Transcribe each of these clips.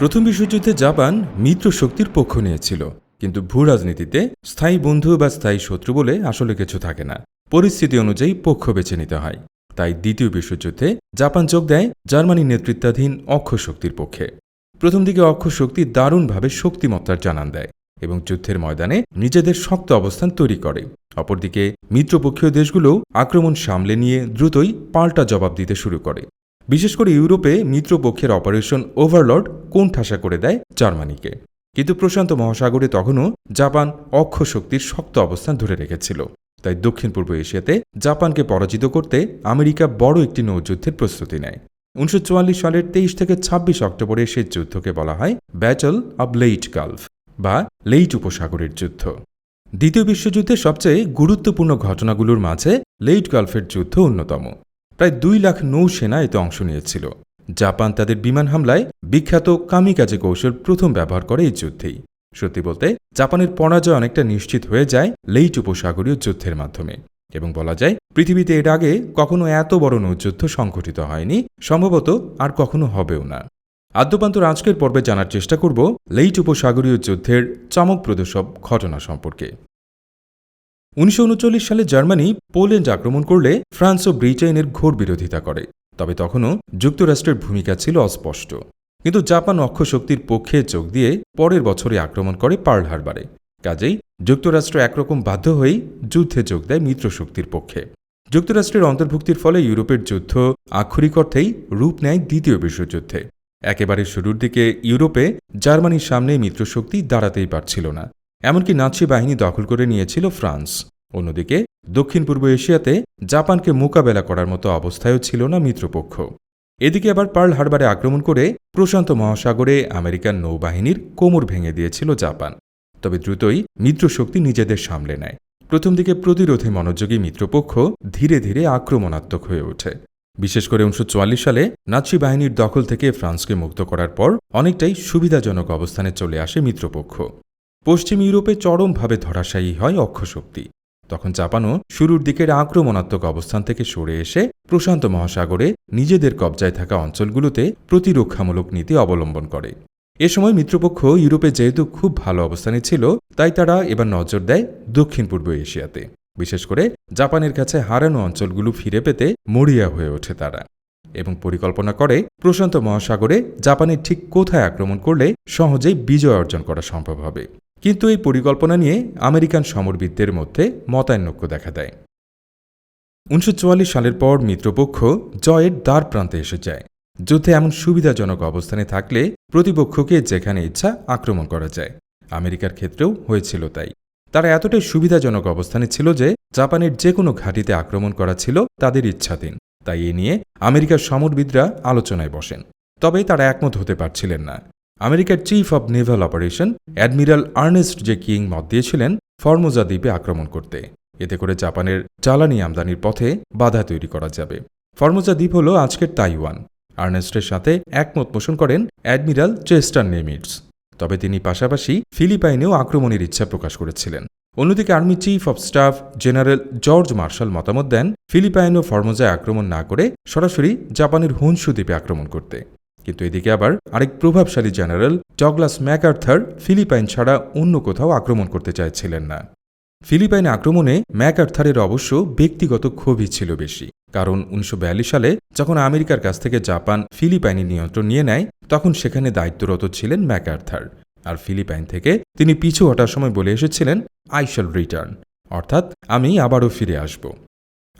প্রথম বিশ্বযুদ্ধে জাপান মিত্র শক্তির পক্ষ নিয়েছিল, কিন্তু ভূ রাজনীতিতে স্থায়ী বন্ধু বা স্থায়ী শত্রু বলে আসলে কিছু থাকে না। পরিস্থিতি অনুযায়ী পক্ষ বেছে নিতে হয়। তাই দ্বিতীয় বিশ্বযুদ্ধে জাপান যোগ দেয় জার্মানির নেতৃত্বাধীন অক্ষ শক্তির পক্ষে। প্রথম দিকে অক্ষ শক্তি দারুণভাবে শক্তিমত্তার জানান দেয় এবং যুদ্ধের ময়দানে নিজেদের শক্ত অবস্থান তৈরি করে। অপরদিকে মিত্রপক্ষীয় দেশগুলো আক্রমণ সামলে নিয়ে দ্রুতই পাল্টা জবাব দিতে শুরু করে। বিশেষ করে ইউরোপে মিত্রপক্ষের অপারেশন ওভারলর্ড কোণঠাসা করে দেয় জার্মানিকে। কিন্তু প্রশান্ত মহাসাগরে তখনও জাপান অক্ষ শক্তির শক্ত অবস্থান ধরে রেখেছিল। তাই দক্ষিণ পূর্ব এশিয়াতে জাপানকে পরাজিত করতে আমেরিকা বড় একটি নৌযুদ্ধের প্রস্তুতি নেয়। উনিশশো চুয়াল্লিশ সালের তেইশ থেকে ২৬ অক্টোবরে সে যুদ্ধকে বলা হয় ব্যাটল অব লেইট গালফ বা লেইট উপসাগরের যুদ্ধ। দ্বিতীয় বিশ্বযুদ্ধের সবচেয়ে গুরুত্বপূর্ণ ঘটনাগুলোর মাঝে লেইট গালফের যুদ্ধ অন্যতম। প্রায় দুই লাখ নৌসেনা এতে অংশ নিয়েছিল। জাপান তাদের বিমান হামলায় বিখ্যাত কামিকাজে কৌশল প্রথম ব্যবহার করে এই যুদ্ধেই। সত্যি বলতে, জাপানের পরাজয় অনেকটা নিশ্চিত হয়ে যায় লেইট উপসাগরীয় যুদ্ধের মাধ্যমে। এবং বলা যায়, পৃথিবীতে এর আগে কখনো এত বড় নৌযুদ্ধ সংঘটিত হয়নি, সম্ভবত আর কখনো হবেও না। আদ্যপান্তর আজকের পর্বে জানার চেষ্টা করব লেইট উপসাগরীয় যুদ্ধের চমকপ্রদ সব ঘটনা সম্পর্কে। উনিশশো উনচল্লিশ সালে জার্মানি পোল্যান্ড আক্রমণ করলে ফ্রান্স ও ব্রিটেনের ঘোর বিরোধিতা করে, তবে তখনও যুক্তরাষ্ট্রের ভূমিকা ছিল অস্পষ্ট। কিন্তু জাপান অক্ষ শক্তির পক্ষে যোগ দিয়ে পরের বছরে আক্রমণ করে পার্ল হারবারে। কাজেই যুক্তরাষ্ট্র একরকম বাধ্য হয়েই যুদ্ধে যোগ দেয় মিত্রশক্তির পক্ষে। যুক্তরাষ্ট্রের অন্তর্ভুক্তির ফলে ইউরোপের যুদ্ধ আক্ষরিক অর্থেই রূপ নেয় দ্বিতীয় বিশ্বযুদ্ধে। একেবারে শুরুর দিকে ইউরোপে জার্মানির সামনে মিত্রশক্তি দাঁড়াতেই পারছিল না। এমনকি নাৎসি বাহিনী দখল করে নিয়েছিল ফ্রান্স। অন্যদিকে দক্ষিণ পূর্ব এশিয়াতে জাপানকে মোকাবেলা করার মতো অবস্থায়ও ছিল না মিত্রপক্ষ। এদিকে আবার পার্ল হারবারে আক্রমণ করে প্রশান্ত মহাসাগরে আমেরিকান নৌবাহিনীর কোমর ভেঙে দিয়েছিল জাপান। তবে দ্রুতই মিত্রশক্তি নিজেদের সামলে নেয়। প্রথম দিকে প্রতিরোধে মনোযোগী মিত্রপক্ষ ধীরে ধীরে আক্রমণাত্মক হয়ে ওঠে। বিশেষ করে উনিশশো চুয়াল্লিশ সালে নাৎসি বাহিনীর দখল থেকে ফ্রান্সকে মুক্ত করার পর অনেকটাই সুবিধাজনক অবস্থানে চলে আসে মিত্রপক্ষ। পশ্চিম ইউরোপে চরমভাবে ধরাশায়ী হয় অক্ষশক্তি। তখন জাপানও শুরুর দিকের আক্রমণাত্মক অবস্থান থেকে সরে এসে প্রশান্ত মহাসাগরে নিজেদের কবজায় থাকা অঞ্চলগুলোতে প্রতিরক্ষামূলক নীতি অবলম্বন করে। এ সময় মিত্রপক্ষ ইউরোপে যেহেতু খুব ভালো অবস্থানে ছিল, তাই তারা এবার নজর দেয় দক্ষিণ পূর্ব এশিয়াতে। বিশেষ করে জাপানের কাছে হারানো অঞ্চলগুলো ফিরে পেতে মরিয়া হয়ে ওঠে তারা। এবং পরিকল্পনা করে প্রশান্ত মহাসাগরে জাপানের ঠিক কোথায় আক্রমণ করলে সহজেই বিজয় অর্জন করা সম্ভব হবে। কিন্তু এই পরিকল্পনা নিয়ে আমেরিকান সমরবিদদের মধ্যে মতানৈক্য দেখা দেয়। উনিশশো চুয়াল্লিশ সালের পর মিত্রপক্ষ জয়ের দ্বার প্রান্তে এসে যায়। যুদ্ধে এমন সুবিধাজনক অবস্থানে থাকলে প্রতিপক্ষকে যেখানে ইচ্ছা আক্রমণ করা যায়। আমেরিকার ক্ষেত্রেও হয়েছিল তাই। তারা এতটাই সুবিধাজনক অবস্থানে ছিল যে জাপানের যে কোনো ঘাঁটিতে আক্রমণ করা ছিল তাদের ইচ্ছাধীন। তাই এ নিয়ে আমেরিকার সমরবিদরা আলোচনায় বসেন। তবে তারা একমত হতে পারছিলেন না। আমেরিকার chief of naval operation admiral Ernest J King মত দিয়েছিলেন ফর্মোজা দ্বীপে আক্রমণ করতে। এতে করে জাপানের জ্বালানি আমদানির পথে বাধা তৈরি করা যাবে। ফর্মোজা দ্বীপ হল আজকের তাইওয়ান। আর্নেস্টের সাথে একমত পোষণ করেন অ্যাডমিরাল চেস্টার নেমিটস। তবে তিনি পাশাপাশি ফিলিপাইনেও আক্রমণের ইচ্ছা প্রকাশ করেছিলেন। অন্যদিকে army chief of staff general George Marshall মতামত দেন ফিলিপাইন ও ফর্মোজায় আক্রমণ না করে সরাসরি জাপানের হুনসু দ্বীপে আক্রমণ করতে। কিন্তু এদিকে আবার আরেক প্রভাবশালী জেনারেল ডগলাস ম্যাকার্থার ফিলিপাইন ছাড়া অন্য কোথাও আক্রমণ করতে চাইছিলেন না। ফিলিপাইন আক্রমণে ম্যাকার্থারের অবশ্য ব্যক্তিগত ক্ষোভই ছিল বেশি, কারণ উনিশশো বিয়াল্লিশ সালে যখন আমেরিকার কাছ থেকে জাপান ফিলিপাইনের নিয়ন্ত্রণ নিয়ে নেয়, তখন সেখানে দায়িত্বরত ছিলেন ম্যাকআর্থার আর ফিলিপাইন থেকে তিনি পিছু হটার সময় বলে এসেছিলেন আই শ্যাল রিটার্ন অর্থাৎ আমি আবারও ফিরে আসব।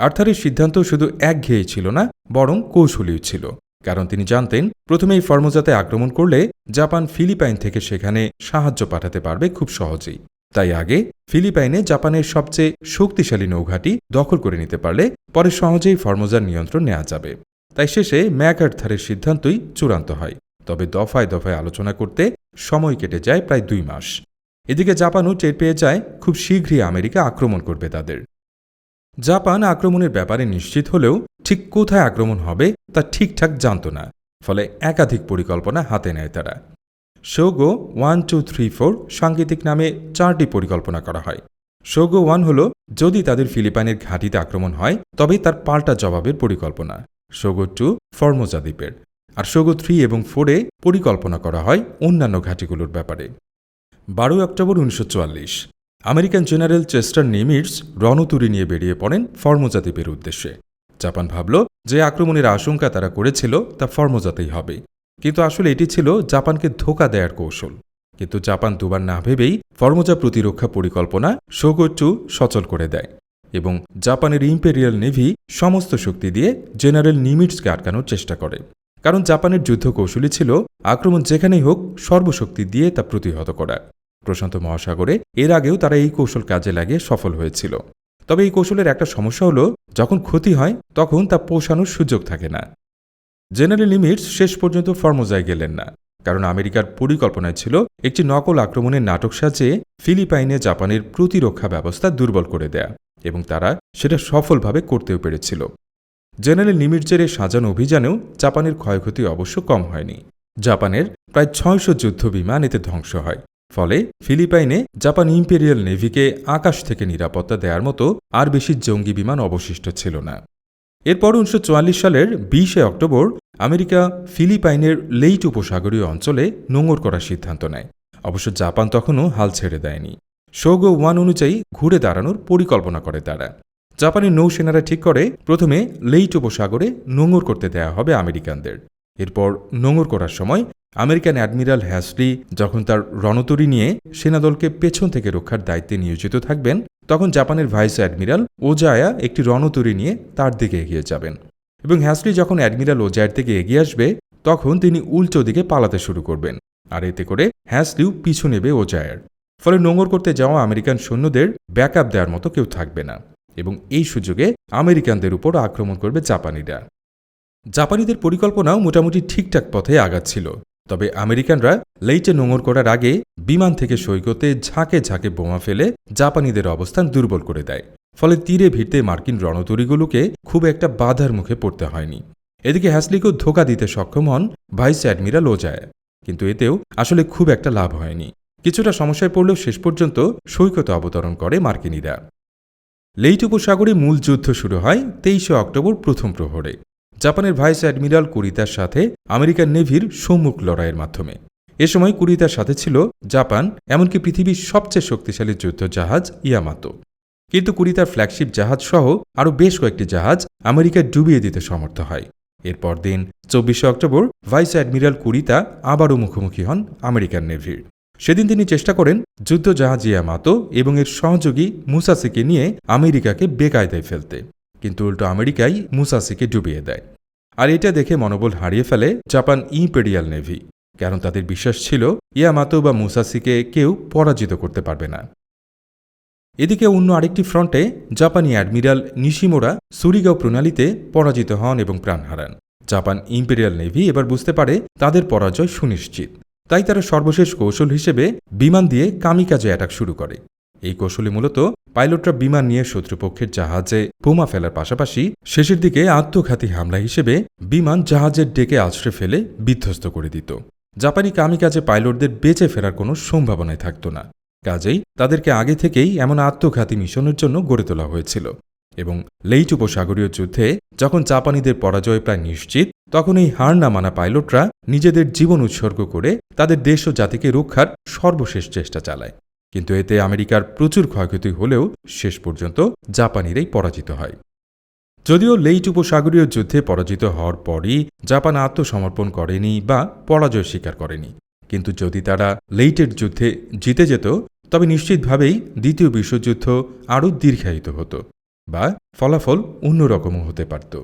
আর্থারের সিদ্ধান্ত শুধু একঘেয়েই ছিল না, বরং কৌশলীও ছিল। কারণ তিনি জানতেন প্রথমেই ফর্মোজাতে আক্রমণ করলে জাপান ফিলিপাইন থেকে সেখানে সাহায্য পাঠাতে পারবে খুব সহজেই। তাই আগে ফিলিপাইনে জাপানের সবচেয়ে শক্তিশালী নৌঘাটি দখল করে নিতে পারলে পরে সহজেই ফর্মোজার নিয়ন্ত্রণ নেওয়া যাবে। তাই শেষে ম্যাকআর্থারের সিদ্ধান্তই চূড়ান্ত হয়, তবে দফায় দফায় আলোচনা করতে সময় কেটে যায় প্রায় দুই মাস। এদিকে জাপানও টের পেয়ে যায়, খুব শীঘ্রই আমেরিকা আক্রমণ করবে তাদের। জাপান আক্রমণের ব্যাপারে নিশ্চিত হলেও ঠিক কোথায় আক্রমণ হবে তা ঠিকঠাক জানত না, ফলে একাধিক পরিকল্পনা হাতে নেয় তারা। Shogo one, two, three, four সাংকেতিক নামে চারটি পরিকল্পনা করা হয়। শোগো ওয়ান হল, যদি তাদের ফিলিপাইনের ঘাঁটিতে আক্রমণ হয়, তবে তার পাল্টা জবাবের পরিকল্পনা। শোগো টু, ফর্মোজা দ্বীপের। আর সোগো থ্রি এবং ফোরে পরিকল্পনা করা হয় অন্যান্য ঘাঁটিগুলোর ব্যাপারে। বারোই অক্টোবর উনিশশো চুয়াল্লিশ। আমেরিকান জেনারেল চেস্টার নিমিটস রণতুরি নিয়ে বেরিয়ে পড়েন ফর্মোজা দ্বীপের উদ্দেশ্যে। জাপান ভাবল যে আক্রমণের আশঙ্কা তারা করেছিল, তা ফর্মোজাতেই হবে। কিন্তু আসলে এটি ছিল জাপানকে ধোকা দেয়ার কৌশল। কিন্তু জাপান দুবার না ভেবেই ফর্মোজা প্রতিরক্ষা পরিকল্পনা সোগো টু সচল করে দেয় এবং জাপানের ইম্পেরিয়াল নেভি সমস্ত শক্তি দিয়ে জেনারেল নিমিটসকে আটকানোর চেষ্টা করে। কারণ জাপানের যুদ্ধ কৌশলী ছিল আক্রমণ যেখানেই হোক সর্বশক্তি দিয়ে তা প্রতিহত করা। প্রশান্ত মহাসাগরে, এর আগেও তারা এই কৌশল কাজে লাগিয়ে সফল হয়েছিল। তবে এই কৌশলের একটা সমস্যা হলো, যখন ক্ষতি হয়, তখন তা পোষানোর সুযোগ থাকে না। জেনারেল লিমিটস শেষ পর্যন্ত ফর্মোজায় গেলেন না, কারণ আমেরিকার পরিকল্পনায় ছিল একটি নকল আক্রমণের নাটক সাজিয়ে ফিলিপাইনে জাপানের প্রতিরক্ষা ব্যবস্থা দুর্বল করে দেয়া, এবং তারা সেটা সফলভাবে করতেও পেরেছিল। জেনারেল নিমিটজের এই সাজানো অভিযানেও জাপানের ক্ষয়ক্ষতি অবশ্য কম হয়নি। জাপানের প্রায় ছয়শো যুদ্ধ বিমান এতে ধ্বংস হয়। ফলে ফিলিপাইনে জাপান ইম্পেরিয়াল নেভিকে আকাশ থেকে নিরাপত্তা দেওয়ার মতো আর বেশি জঙ্গি বিমান অবশিষ্ট ছিল না। এরপর উনিশশো চুয়াল্লিশ সালের বিশে অক্টোবর আমেরিকা ফিলিপাইনের লেইট উপসাগরীয় অঞ্চলে নোঙর করার সিদ্ধান্ত নেয়। অবশ্য জাপান তখনও হাল ছেড়ে দেয়নি। শোগো ওয়ান অনুযায়ী ঘুরে দাঁড়ানোর পরিকল্পনা করে তারা। জাপানি নৌসেনারা ঠিক করে, প্রথমে লেইট উপসাগরে নোঙর করতে দেয়া হবে আমেরিকানদের। এরপর নোঙর করার সময় আমেরিকান অ্যাডমিরাল হ্যাসলি যখন তার রণতরী নিয়ে সেনাদলকে পেছন থেকে রক্ষার দায়িত্বে নিয়োজিত থাকবেন, তখন জাপানের ভাইস অ্যাডমিরাল ওজায়া একটি রণতরী নিয়ে তার দিকে এগিয়ে যাবেন এবং হ্যাসলি যখন অ্যাডমিরাল ওজায়ের থেকে এগিয়ে আসবে, তখন তিনি উল্টো দিকে পালাতে শুরু করবেন আর এতে করে হ্যাসলিও পিছু নেবে ওজায়ের। ফলে নোঙর করতে যাওয়া আমেরিকান সৈন্যদের ব্যাকআপ দেওয়ার মতো কেউ থাকবে না এবং এই সুযোগে আমেরিকানদের উপর আক্রমণ করবে জাপানিরা। জাপানিদের পরিকল্পনাও মোটামুটি ঠিকঠাক পথে আগাচ্ছিল। তবে আমেরিকানরা লেইটে নোঙর করার আগে বিমান থেকে সৈকতে ঝাঁকে ঝাঁকে বোমা ফেলে জাপানিদের অবস্থান দুর্বল করে দেয়। ফলে তীরে ভিড়তে মার্কিন রণতরীগুলোকে খুব একটা বাধার মুখে পড়তে হয়নি। এদিকে হ্যাসলিকেও ধোকা দিতে সক্ষম হন ভাইস অ্যাডমিরাল ওজায়। কিন্তু এতেও আসলে খুব একটা লাভ হয়নি। কিছুটা সমস্যায় পড়লেও শেষ পর্যন্ত সৈকতে অবতরণ করে মার্কিনীরা। লেইট উপসাগরে মূল যুদ্ধ শুরু হয় তেইশে অক্টোবর প্রথম প্রহরে। জাপানের ভাইস অ্যাডমিরাল কুরিতার সাথে আমেরিকান নেভির সম্মুখ লড়াইয়ের মাধ্যমে। এ সময় কুরিতার সাথে ছিল জাপান, এমনকি পৃথিবীর সবচেয়ে শক্তিশালী যুদ্ধ জাহাজ ইয়ামাতো। কিন্তু কুরিতার ফ্ল্যাগশিপ জাহাজ সহ আরও বেশ কয়েকটি জাহাজ আমেরিকায় ডুবিয়ে দিতে সমর্থ হয়। এরপর দিন, চব্বিশে অক্টোবর, ভাইস অ্যাডমিরাল কুরিতা আবারও মুখোমুখি হন আমেরিকান নেভির। সেদিন তিনি চেষ্টা করেন যুদ্ধ জাহাজ ইয়ামাতো এবং এর সহযোগী মুসাসিকে নিয়ে আমেরিকাকে বেকায়দায় ফেলতে। কিন্তু উল্টো আমেরিকাই মুসাসিকে ডুবিয়ে দেয়। আর এটা দেখে মনোবল হারিয়ে ফেলে জাপান ইম্পেরিয়াল নেভি, কারণ তাদের বিশ্বাস ছিল ইয়ামাতো বা মুসাসিকে কেউ পরাজিত করতে পারবে না। এদিকে অন্য আরেকটি ফ্রন্টে জাপানি অ্যাডমিরাল নিশিমোরা সুরিগাঁও প্রণালীতে পরাজিত হন এবং প্রাণ হারান। জাপান ইম্পেরিয়াল নেভি এবার বুঝতে পারে তাদের পরাজয় সুনিশ্চিত, তাই তারা সর্বশেষ কৌশল হিসেবে বিমান দিয়ে কামিকাজে অ্যাটাক শুরু করে। এই কৌশলে মূলত পাইলটরা বিমান নিয়ে শত্রুপক্ষের জাহাজে বোমা ফেলার পাশাপাশি শেষের দিকে আত্মঘাতী হামলা হিসেবে বিমান জাহাজের ডেকে আছড়ে ফেলে বিধ্বস্ত করে দিত। জাপানি কামিকাজে পাইলটদের বেঁচে ফেরার কোনো সম্ভাবনাই থাকত না। কাজেই তাদেরকে আগে থেকেই এমন আত্মঘাতী মিশনের জন্য গড়ে তোলা হয়েছিল এবং লেইট উপসাগরীয় যুদ্ধে যখন জাপানিদের পরাজয় প্রায় নিশ্চিত, তখন এই হার না মানা পাইলটরা নিজেদের জীবন উৎসর্গ করে তাদের দেশ ও জাতিকে রক্ষার সর্বশেষ চেষ্টা চালায়। কিন্তু এতে আমেরিকার প্রচুর ক্ষয়ক্ষতি হলেও শেষ পর্যন্ত জাপানিরাই পরাজিত হয়। যদিও লেইট উপসাগরীয় যুদ্ধে পরাজিত হওয়ার পরই জাপান আত্মসমর্পণ করেনি বা পরাজয় স্বীকার করেনি। কিন্তু যদি তারা লেইটের যুদ্ধে জিতে যেত, তবে নিশ্চিতভাবেই দ্বিতীয় বিশ্বযুদ্ধ আরও দীর্ঘায়িত হতো বা ফলাফল অন্যরকমও হতে পারত।